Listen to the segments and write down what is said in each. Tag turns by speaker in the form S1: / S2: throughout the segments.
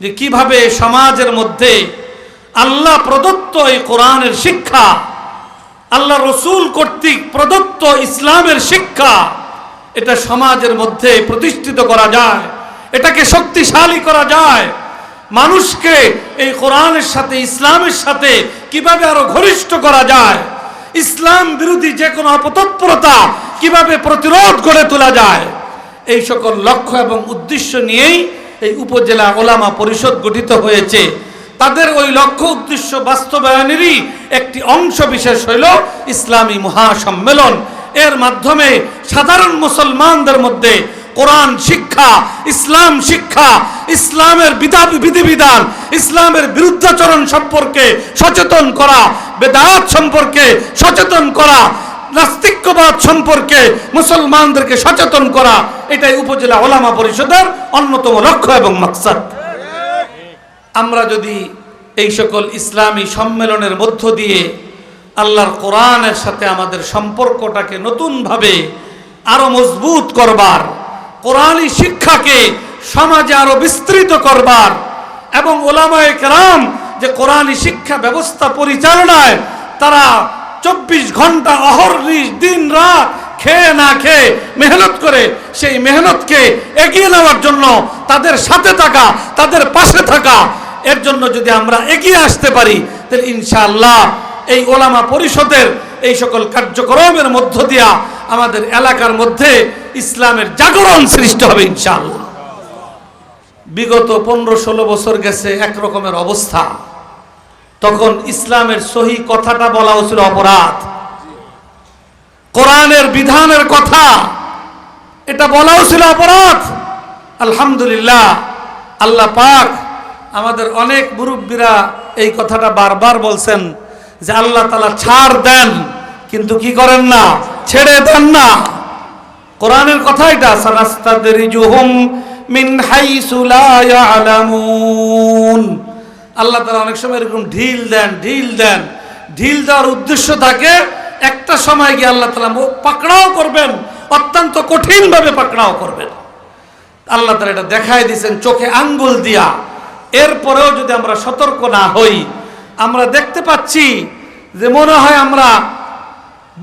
S1: যে কীভাবে সমাজের মধ্যে আল্লাহ প্রদত্ত এই কোরআনের শিক্ষা, আল্লাহ রসুল কর্তৃক প্রদত্ত ইসলামের শিক্ষা, এটা সমাজের মধ্যে প্রতিষ্ঠিত করা যায়, এটাকে শক্তিশালী করা যায়। মানুষকে এই কোরআনের সাথে, ইসলামের সাথে কীভাবে আরও ঘনিষ্ঠ করা যায়? ইসলাম বিরোধী যে কোনো অপতৎপরতা কীভাবে প্রতিরোধ গড়ে তোলা যায়? এই সকল লক্ষ্য এবং উদ্দেশ্য নিয়েই এই উপজেলা ওলামা পরিষদ গঠিত হয়েছে। তাদের ওই লক্ষ্য উদ্দেশ্য বাস্তবায়নেরই একটি অংশ বিশেষ হইল ইসলামী মহাসম্মেলন। এর মাধ্যমে সাধারণ মুসলমানদের মধ্যে কোরআন শিক্ষা, ইসলাম শিক্ষা, ইসলামের বিধা- বিধিবিধান, ইসলামের বিরুদ্ধাচরণ সম্পর্কে সচেতন করা বেদাত সম্পর্কে সচেতন করা নাস্তিক্যবাদ সম্পর্কে মুসলমানদেরকে সচেতন করা, এটাই উপজেলা ওলামা পরিষদের অন্যতম লক্ষ্য এবং মাকসাদ। আমরা যদি এই সকল ইসলামী সম্মেলনের মধ্য দিয়ে আল্লাহর কোরআনের সাথে আমাদের সম্পর্কটাকে নতুনভাবে আরও মজবুত করবার কোরআনী শিক্ষাকে সমাজে আরও বিস্তৃত করবার এবং ওলামায়ে কেরাম যে কোরআনী শিক্ষা ব্যবস্থা পরিচালনায় তারা চব্বিশ ঘণ্টা অহর্নিশ দিন রাত খেয়ে না খেয়ে মেহনত করে সেই মেহনতকে এগিয়ে নেওয়ার জন্য তাদের সাথে থাকা, তাদের পাশে থাকা, এর জন্য যদি আমরা এগিয়ে আসতে পারি, তাহলে ইনশাআল্লাহ এই ওলামা পরিষদের এই সকল কার্যক্রমের মধ্য দিয়া আমাদের এলাকার মধ্যে ইসলামের জাগরণ সৃষ্টি হবে ইনশাআল্লাহ। বিগত পনেরো ষোলো বছর গেছে একরকমের অবস্থা। তখন ইসলামের সহি কথাটা বলা হচ্ছিল অপরাধ। কোরআনের বিধানের কথা এটা বলাও ছিল অপরাধ। আলহামদুলিল্লাহ, আল্লাহ পাক আমাদের অনেক মুরব্বীরা এই কথাটা বারবার বলছেন যে আল্লাহ তালা ছাড় দেন, কিন্তু কি করেন না, ছেড়ে দেন না। কোরআনের কথা এটা, সানাস্তাদরিজুহুম মিন হাইসু লা ইয়ালামুন। আল্লাহ তাআলা অনেক সময় এরকম ঢিল দেন ঢিল দেন। ঢিল দেওয়ার উদ্দেশ্য থাকে, একটা সময় গিয়ে আল্লাহ তালা পাকড়াও করবেন, অত্যন্ত কঠিনভাবে পাকড়াও করবেন। আল্লাহ তালা এটা দেখাই দিয়েছেন, চোখে আঙ্গুল দিয়া। এরপরেও যদি আমরা সতর্ক না হই, আমরা দেখতে পাচ্ছি যে মনে হয় আমরা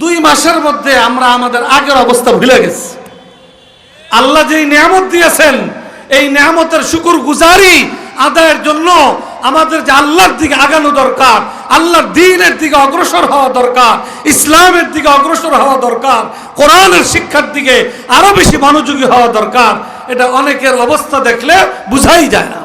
S1: দুই মাসের মধ্যে আমরা আমাদের আগের অবস্থা ভুলে গেছি। আল্লাহ যেই নিয়ামত দিয়েছেন, এই নিয়ামতের শুকুর গুজারি আদায়ের জন্য আমাদের যে আল্লাহর দিকে আগানো দরকার, আল্লাহর দিনের দিকে অগ্রসর হওয়া দরকার, ইসলামের দিকে অগ্রসর হওয়া দরকার, কোরআনের শিক্ষার দিকে আরও বেশি মনোযোগী হওয়া দরকার, এটা অনেকের অবস্থা দেখলে বুঝাই যায় না।